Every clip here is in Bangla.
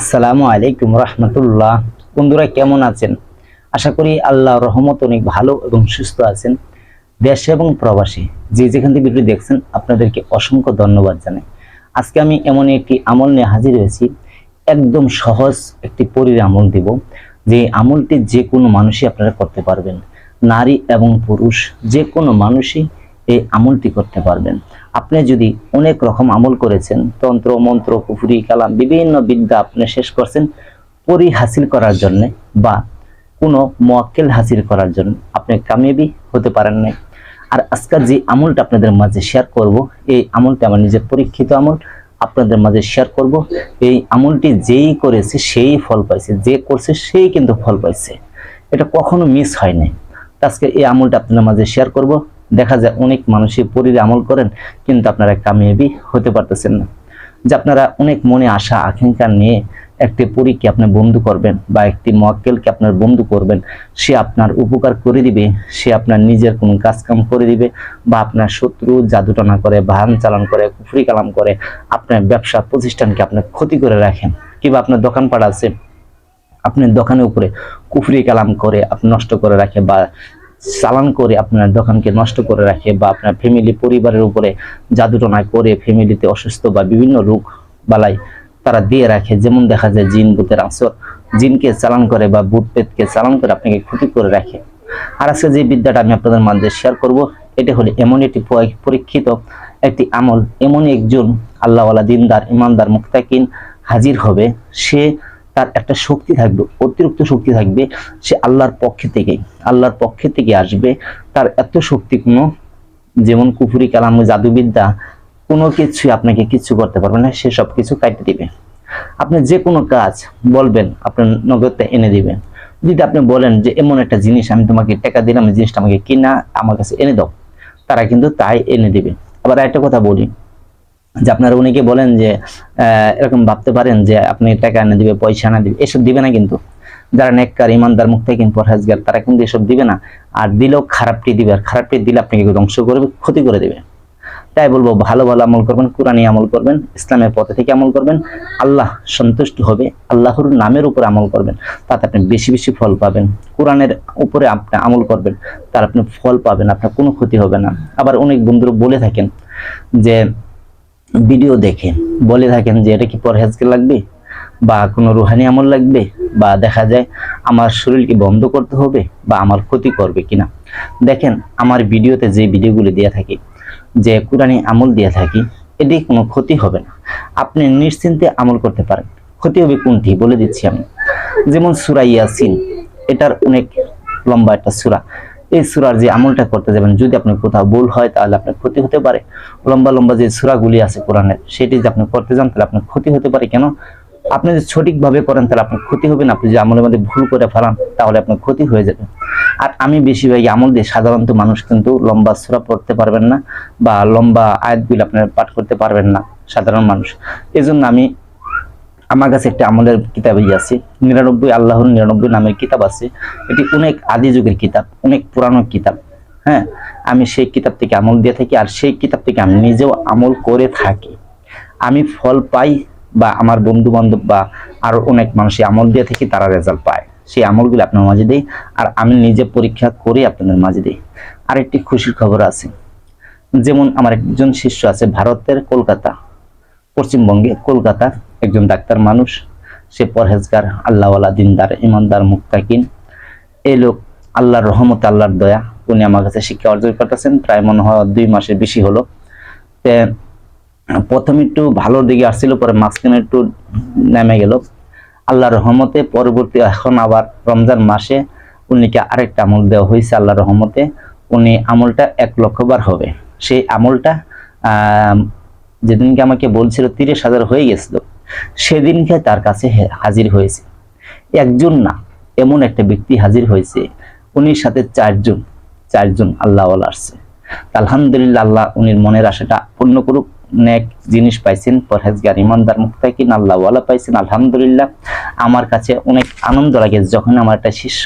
আসসালামু আলাইকুম রহমতুল্লাহ। বন্ধুরা, কেমন আছেন? আশা করি আল্লাহ রহমত অনেক ভালো এবং সুস্থ আছেন। দেশে এবং প্রবাসী, যে যেখান থেকে ভিডিও দেখছেন, আপনাদেরকে অসংখ্য ধন্যবাদ জানাই। আজকে আমি এমন একটি আমল নিয়ে হাজির হয়েছি। একদম সহজ একটি পরীর আমল দিব, যে আমলটি যে কোনো মানুষই আপনারা করতে পারবেন। নারী এবং পুরুষ যে কোনো মানুষই এই আমলটি করতে পারবেন। আপনি যদি অনেক রকম আমল করেছেন, তন্ত্র, মন্ত্র কুফুরি কালাম, বিভিন্ন বিদ্যা আপনি শেষ করছেন, পরি হাসিল করার জন্য বা কোনো মোয়াক্কেল হাসিল করার জন্য আপনি কামিয়াবি হতে পারেন নাই। আর আজকের যে আমলটা আপনাদের মাঝে শেয়ার করব, এই আমলটা আমার নিজের পরীক্ষিত আমল, আপনাদের মাঝে শেয়ার করব। এই আমলটি যেই করেছে সেই ফল পাইছে, যে করছে সেই কিন্তু ফল পাইছে। এটা কখনো মিস হয় নাই। আজকে এই আমলটা আপনাদের মাঝে শেয়ার করব। দেখা যায় অনেক মানুষই পরীর আমল করেন, কিন্তু আপনারা কামিয়াবি হতে পারতেছেন না। যে আপনারা অনেক মনে আশা, আকাঙ্ক্ষা নিয়ে একটি পরীকে আপনি বন্ধু করবেন বা একটি মোয়াক্কেলকে আপনার বন্ধু করবেন, সে আপনার উপকার করে দিবে, সে আপনার নিজের কোনো কাজ কাম করে দিবে বা আপনার শত্রু জাদুটনা করে ভান চালান করে, কুফরি কালাম করে আপনার ব্যবসা প্রতিষ্ঠানকে আপনার ক্ষতি করে রাখেন। কিংবা আপনার দোকানপাট আছে আপনার দোকানের উপরে কুফরি কালাম করে আপনি নষ্ট করে রাখে বা চালান করে আপনার দোকানকে নষ্ট করে রাখে বা আপনার ফ্যামিলি পরিবারের উপরে জাদুটনা করে ফ্যামিলিতে অসুস্থ বা বিভিন্ন রোগ বালাই তারা দিয়ে রাখে। যেমন দেখা যায় জিন বুতের আসর জিনকে চালান করে বা ভূত পেতকে চালান করে আপনাকে ক্ষতি করে রাখে। আর আজকে যে বিদ্যাটা আমি আপনাদের মাঝে শেয়ার করব, এটা হলো এমন একটি পরীক্ষিত একটি আমল। এমন একজন আল্লাহওয়ালা দিনদার, ইমানদার মুক্তাকিন হাজির হবে। সে তার একটা শক্তি থাকবে, অতিরিক্ত শক্তি থাকবে, সে আল্লাহর পক্ষে থেকে, আল্লাহর পক্ষে থেকে আসবে। তার এত শক্তি কোনো যেমন কুফুরি কালাম জাদুবিদ্যা, কোনো কিছু আপনাকে কিছু করতে পারবে না, সে সব কিছু কাটিয়ে দিবে। আপনি যে কোনো কাজ বলবেন, আপনার নগদটা এনে দিবেন। যদি আপনি বলেন যে এমন একটা জিনিস আমি তোমাকে টাকা দিলাম জিনিসটা আমাকে কিনা, আমার কাছে এনে দাও, তারা কিন্তু তাই এনে দিবে। আবার একটা কথা বলি যে আপনারা উনিকে বলেন যে এরকম ভাবতে পারেন যে আপনি টাকা এনে দিবে, পয়সা এনে দিবে, এসব দিবে না কিন্তু। যারা নেককার, ইমানদার, মুখ থেকে পরহেজগার, তারা কিন্তু এসব দিবে না। আর দিলেও খারাপটি দিবে, আর খারাপটি দিলে আপনাকে ধ্বংস করবে, ক্ষতি করে দেবে। তাই বলব, ভালো ভালো আমল করবেন কোরআনী আমল করবেন, ইসলামের পথে থেকে আমল করবেন, আল্লাহ সন্তুষ্ট হবে, আল্লাহর নামের উপরে আমল করবেন, তাতে আপনি বেশি বেশি ফল পাবেন। কোরআনের উপরে আপনি আমল করবেন, তার আপনি ফল পাবেন, আপনার কোনো ক্ষতি হবে না। আবার অনেক বন্ধুরা বলে থাকেন যে ভিডিও দেখে বলে থাকেন যে এটা কি পরহেজকে লাগবে? বা কোনো রুহানি আমল লাগবে? বা দেখা যায় আমার শরীরকে বন্ধ করতে হবে বা আমার ক্ষতি করবে কিনা? দেখেন, আমার ভিডিওতে যে ভিডিওগুলো দিয়ে থাকি, যে কোরআনি আমল দিয়ে থাকি, এটি কোনো ক্ষতি হবে না। আপনি নিশ্চিন্তে আমল করতে পারেন। ক্ষতি হবে কোনটি? বলে দিচ্ছি আমি। যেমন সুরা ইয়াসিন, এটার অনেক লম্বা একটা সুরা। এই সুরার যে আমলটা করতে যাবেন, যদি আপনি কোথাও ভুল হয়, তাহলে আপনার ক্ষতি হতে পারে। লম্বা লম্বা যে সুরাগুলি আছে কোরআনের, সেটি যদি আপনি করতে যান, তাহলে আপনার ক্ষতি হতে পারে। কেন? আপনি যদি সঠিকভাবে করেন, তাহলে আপনার ক্ষতি হবে না। আপনি যদি আমলের মধ্যে ভুল করে ফেলান, তাহলে আপনার ক্ষতি হয়ে যাবে। আর আমি বেশিরভাগই আমল দিয়ে সাধারণত মানুষ কিন্তু লম্বা সুরা পড়তে পারবেন না, বা লম্বা আয়াতগুলি আপনার পাঠ করতে পারবেন না, সাধারণ মানুষ। এজন্য আমি আমার কাছে একটা আমলের কিতাবই আছে। নিরানব্বই আল্লাহর নিরানব্বই নামের কিতাব আছে। এটি অনেক আদি যুগের কিতাব, অনেক পুরানো কিতাব। হ্যাঁ আমি সেই কিতাব থেকে আমল দিয়ে থাকি আর সেই কিতাব থেকে আমি নিজেও আমল করে থাকি। আমি ফল পাই বা আমার বন্ধু বান্ধব বা আরও অনেক মানুষই আমল দিয়ে থাকি, তারা রেজাল্ট পায়। সেই আমলগুলো আপনার মাঝে দিই আর আমি নিজে পরীক্ষা করে আপনাদের মাঝে দিই। আর একটি খুশির খবর আছে। যেমন আমার একজন শিষ্য আছে, ভারতের কলকাতা পশ্চিমবঙ্গে কলকাতার একজন ডাক্তার মানুষ, সে পরহেজগার, আল্লাহওয়ালা, দিনদার, ইমানদার মুক্তাকিন এই লোক আল্লাহর রহমত, আল্লাহর দয়া, উনি আমার কাছে শিক্ষা অর্জন করতেছেন। প্রায় মনে হয় দুই মাসের বেশি হলো। প্রথম একটু ভালোর দিকে আসছিল, পরে মাঝখানে একটু নেমে গেল। আল্লাহর রহমতে, পরবর্তী এখন আবার রমজান মাসে উনিকে আরেকটা আমল দেওয়া হয়েছে আল্লাহর রহমতে। উনি আমলটা এক লক্ষ বার হবে। সেই আমলটা যেদিনকে আমাকে বলছিল তিরিশ হাজার হয়ে গেছিল। সেদিনকে তার কাছে হাজির হয়েছে। একজন না, এমন একটা ব্যক্তি হাজির হয়েছে, উনির সাথে চারজন চারজন আল্লাহ আসছে। আলহামদুলিল্লাহ আল্লাহ উনির মনের আশাটা পূর্ণ করুক, নেক জিনিস পাইছেন, পরহেজগার, ইমানদার মুক্তাকিন আল্লাহওয়ালা পাইছেন, আলহামদুলিল্লাহ। আমার কাছে অনেক আনন্দ লাগে যখন আমার একটা শিষ্য,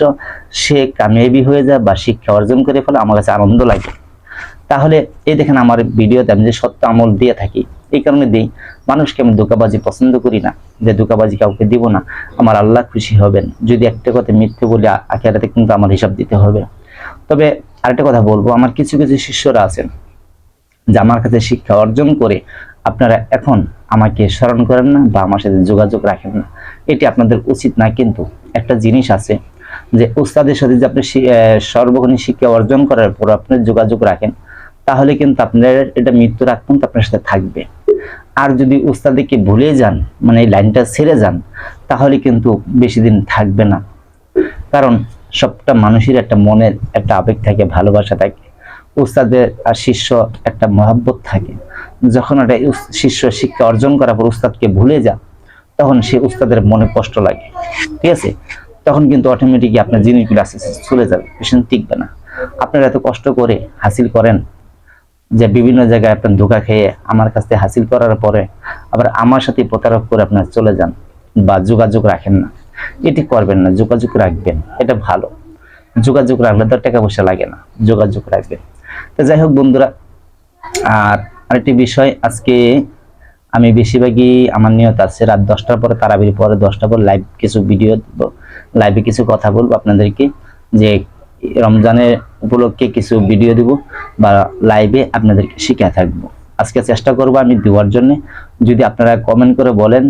সে কামিয়াবি হয়ে যায় বা শিক্ষা অর্জন করে ফেলে, আমার কাছে আনন্দ লাগে। তাহলে এই দেখেন আমার ভিডিওতে আমি যে সত্য আমল দিয়ে থাকি এই কারণে দেই, মানুষকে আমি ধোকাবাজি পছন্দ করি না, যে ধোকাবাজি কাউকে দিব না, আমার আল্লাহ খুশি হবেন। যদি একটা কথা মিথ্যে বলে আখেরাতে কিন্তু আমার হিসাব দিতে হবে। তবে আরেকটা কথা বলব, আমার কিছু কিছু শিষ্যরা আছেন, যে আমার কাছে শিক্ষা অর্জন করে আপনারা এখন আমাকে স্মরণ করেন না বা আমার সাথে যোগাযোগ রাখেন না। এটি আপনাদের উচিত না, কিন্তু একটা জিনিস আছে, যে উস্তাদের সাথে যে আপনি সর্বক্ষণিক শিক্ষা অর্জন করার পর আপনি যোগাযোগ রাখেন তাহলে কিন্তু আপনার এটা মৃত্যুর আগ পর্যন্ত আপনার সাথে থাকবে। আর যদি উস্তাদিকে ভুলে যান মানে এই লাইনটা ছেড়ে যান, তাহলে কিন্তু বেশি দিন থাকবে না। কারণ সবটা মানুষের একটা মনের একটা আবেগ থাকে, ভালোবাসা থাকে। উস্তাদের আর শিষ্য একটা মহাব্বত থাকে। যখন একটা শিষ্য শিক্ষা অর্জন করার পর উস্তাদকে ভুলে যা তখন সে উস্তাদের মনে কষ্ট লাগে। ঠিক আছে? তখন কিন্তু অটোমেটিকই আপনার জিনিসগুলো আস্তে আস্তে চলে যাবে পেশেন্ট টিকবে না। আপনারা এত কষ্ট করে হাসিল করেন যে বিভিন্ন জায়গায় আপনার ধোকা খেয়ে আমার কাছ থেকে হাসিল করার পরে আবার আমার সাথে প্রতারক করে আপনার চলে যান বা যোগাযোগ রাখেন না। এটি করবেন না, যোগাযোগ রাখবেন, এটা ভালো। যোগাযোগ রাখলে তো টাকা পয়সা লাগে না, যোগাযোগ রাখবেন। তো যাই হোক বন্ধুরা, আর আরেকটি বিষয়, আজকে আমি বেশিরভাগই আমার নিয়ত আছে রাত দশটার পরে তারাবির পরে দশটার পর লাইভ কিছু ভিডিও লাইভে কিছু কথা বলব আপনাদেরকে, যে রমজানের উপলক্ষে কিছু ভিডিও দিব বা লাইভে আপনাদেরকে শিখে থাকব। আজকে চেষ্টা করব আমি দেওয়ার জন্য। যদি আপনারা কমেন্ট করে বলেন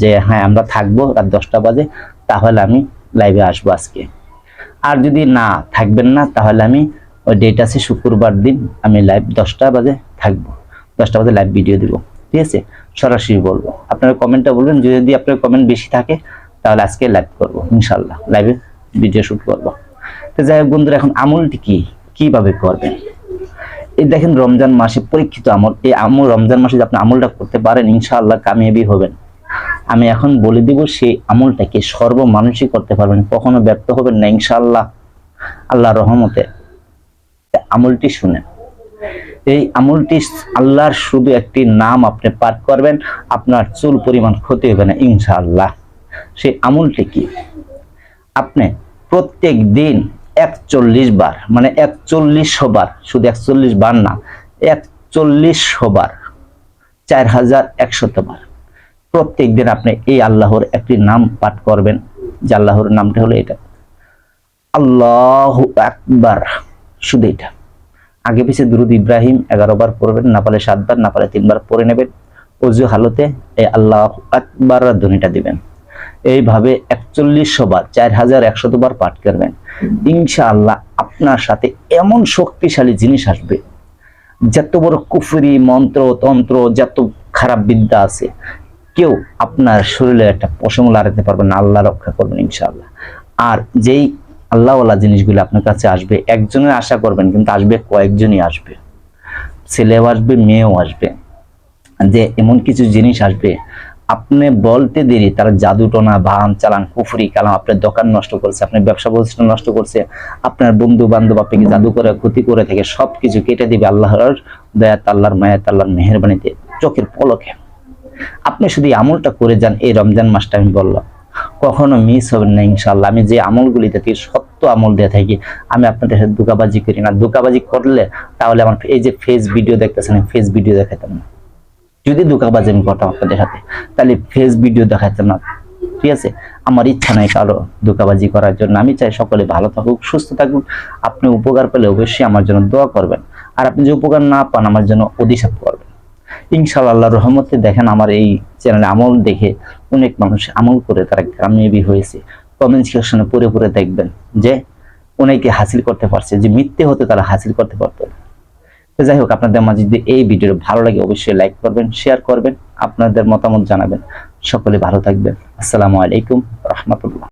যে হ্যাঁ আমরা থাকব রাত দশটা বাজে, তাহলে আমি লাইভে আসব আজকে। আর যদি না থাকবেন না, তাহলে আমি ওই ডেট আছে শুক্রবার দিন আমি লাইভ দশটা বাজে থাকব। দশটা বাজে লাইভ ভিডিও দিব। ঠিক আছে? সরাসরি বলব। আপনারা কমেন্টটা বলবেন। যদি আপনার কমেন্ট বেশি থাকে, তাহলে আজকে লাইভ করব ইনশাল্লাহ লাইভে ভিডিও শুট করব। তো যাই হোক বন্ধুরা, এখন আমলটি কি? কীভাবে করবেন? এই দেখেন রমজান মাসে পরীক্ষিত আমল। এই আমল রমজান মাসে যদি আপনি আমলটা করতে পারেন, ইনশাআল্লাহ কামিয়াবি হবেন। আমি এখন বলে দিব সেই আমলটাকে সর্ব মানুষই করতে পারবেন। কখনো ব্যর্থ হবেন না, ইনশাআল্লাহ। আল্লাহ রহমতে। আমলটি শুনেন। এই আমলটি আল্লাহর শুধু একটি নাম আপনি পাঠ করবেন, আপনার চুল পরিমাণ ক্ষতি হবে না, ইনশাআল্লাহ। সেই আমলটি কি? আপনি প্রত্যেক দিন একচল্লিশ বার মানে একচল্লিশশো বার, শুধু একচল্লিশ বার না, একচল্লিশশো বার, চার হাজার একশত বার। প্রত্যেক দিন আপনি এই আল্লাহর একটি নাম পাঠ করবেন, যে আল্লাহর নামটা হলো এটা। আল্লাহ আকবার, শুধু এটা। আগে পিছে দুরুদ ইব্রাহিম এগারো বার পড়বেন না পারলে সাতবার না পারলে তিনবার পড়ে নেবেন। অজু হালতে এই আল্লাহ আকবার ধ্বনিটা দিবেন। এইভাবে একচল্লিশশো বার চার হাজার একশত বার পাঠ করবেন। ইনশাআল্লাহ আপনার সাথে এমন শক্তিশালী জিনিস আসবে। যত বড় কুফরি, মন্ত্র, তন্ত্র, যত খারাপ বিদ্যা আছে, কেউ আপনার শরীরে একটা পশম লাগাতে পারবেন না, আল্লাহ রক্ষা করবেন ইনশাআল্লাহ। আর যেই আল্লাহওয়ালা জিনিসগুলো আপনার কাছে আসবে, একজনের আশা করবেন, কিন্তু আসবে কয়েকজনই আসবে। ছেলেও আসবে, মেয়েও আসবে। যে এমন কিছু জিনিস আসবে আপনি বলতে দেরি, তারা জাদুটনা ভান চালান, কুফরি, কালাম আপনার দোকান নষ্ট করছে, আপনার ব্যবসা প্রতিষ্ঠান নষ্ট করছে, আপনার বন্ধু বান্ধব আপনাকে জাদু করে, ক্ষতি করে থেকে, সবকিছু কেটে দিবে আল্লাহর দয়াত, আল্লাহর মায়াত, আল্লাহর মেহরবানিতে, চোখের পলকে। আপনি শুধু আমলটা করে যান, এই রমজান মাসটা আমি বললাম। কখনো মিস হবেন না ইনশাল্লাহ আমি যে আমলগুলিতে থেকে সত্য আমল দিয়ে থাকি, আমি আপনাদের সাথে দুকাবাজি করি না। দুকাবাজি করলে তাহলে আমার এই যে ফেস ভিডিও দেখতেছেন ফেস ভিডিও দেখাতাম না। যদি দুকাবাজি আমি করতাম আপনাদের সাথে তাহলে ফেস ভিডিও দেখাতাম না। ঠিক আছে? আমার ইচ্ছা নাই কারও দুকাবাজি করার জন্য। আমি চাই সকলে ভালো থাকুক, সুস্থ থাকুক। আপনি উপকার পেলে অবশ্যই আমার জন্য দোয়া করবেন। আর আপনি যে উপকার না পান, আমার জন্য অধিশাপ করবেন। ইনশাআল্লাহ, আল্লাহর রহমতে দেখেন আমার এই চ্যানেলে আমল দেখে অনেক মানুষ আমল করে তারা কামিয়াবি হয়েছে। কমেন্ট সেকশনে পড়ে পড়ে দেখবেন যে অনেকে হাসিল করতে পারছে, যে মিথ্যে হতে তারা হাসিল করতে পারতো না। তো যাই হোক, আপনাদের মাঝে যদি এই ভিডিও ভালো লাগে, অবশ্যই লাইক করবেন শেয়ার করবেন, আপনাদের মতামত জানাবেন। সকলে ভালো থাকবেন। আসসালামু আলাইকুম, রহমতুল্লাহ।